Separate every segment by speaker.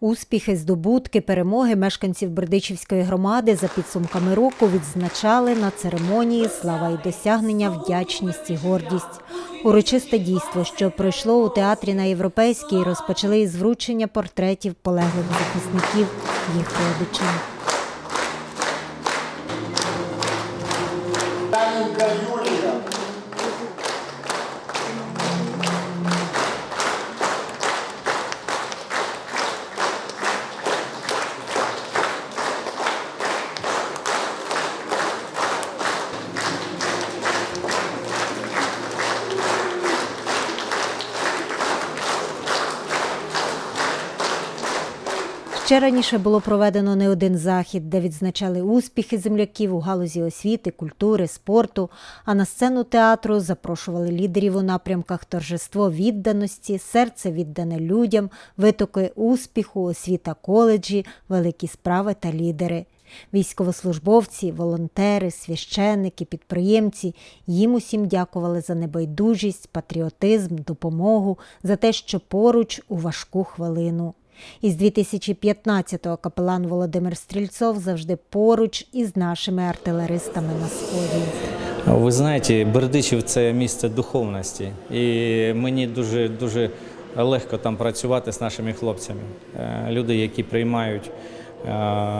Speaker 1: Успіхи, здобутки, перемоги мешканців Бердичівської громади за підсумками року відзначали на церемонії Слава і досягнення, вдячність і гордість. Урочисте дійство, що пройшло у театрі на Європейській, розпочали із вручення портретів полеглих захисників їх родичів. Ще раніше було проведено не один захід, де відзначали успіхи земляків у галузі освіти, культури, спорту. А на сцену театру запрошували лідерів у напрямках торжество відданості, серце віддане людям, витоки успіху, освіта коледжі, великі справи та лідери. Військовослужбовці, волонтери, священники, підприємці їм усім дякували за небайдужість, патріотизм, допомогу, за те, що поруч у важку хвилину. Із 2015-го капелан Володимир Стрільцов завжди поруч із нашими артилеристами на сході.
Speaker 2: Ви знаєте, Бердичів це місце духовності, і мені дуже дуже легко там працювати з нашими хлопцями. Е, Люди, які приймають е,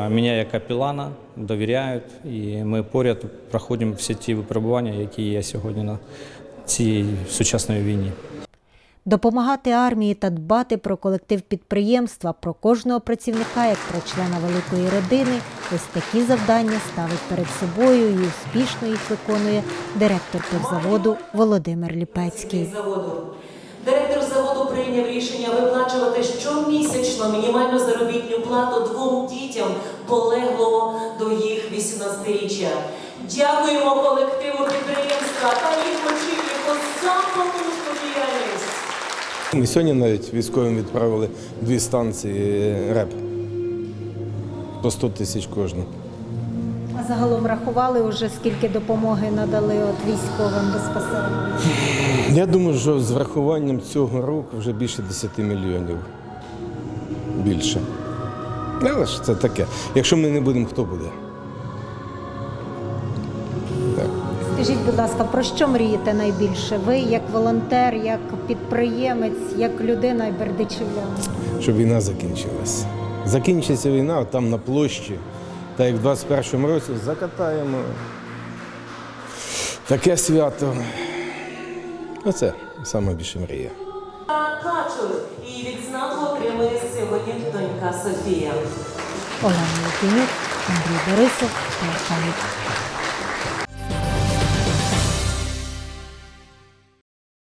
Speaker 2: мене як капелана, довіряють, і ми поряд проходимо всі ті випробування, які є сьогодні на цій сучасній війні.
Speaker 1: Допомагати армії та дбати про колектив підприємства, про кожного працівника як про члена великої родини. Ось такі завдання ставить перед собою і успішно їх виконує директор пивзаводу Володимир Ліпецький.
Speaker 3: Директор заводу прийняв рішення виплачувати щомісячно мінімальну заробітну плату двом дітям полеглого до їх 18-річчя. Дякуємо колективу підприємства та їх очільнику за потужну.
Speaker 4: Ми сьогодні навіть військовим відправили дві станції РЕП по 100 тисяч кожна.
Speaker 1: А загалом рахували вже скільки допомоги надали от військовим безпосередньо.
Speaker 4: Я думаю, що з врахуванням цього року вже більше 10 мільйонів. Більше. Але ж це таке. Якщо ми не будемо, хто буде?
Speaker 1: Скажіть, будь ласка, про що мрієте найбільше? Ви як волонтер, як підприємець, як людина і бердичівлян?
Speaker 4: Щоб війна закінчилась. Закінчиться війна там на площі, та як в 21-му році закатаємо таке свято. Оце саме більше мрія.
Speaker 3: Качур і відзнаку отримує сьогодні донька Софія.
Speaker 1: Олена Лукінюк, Андрій Борисов, Телеканал.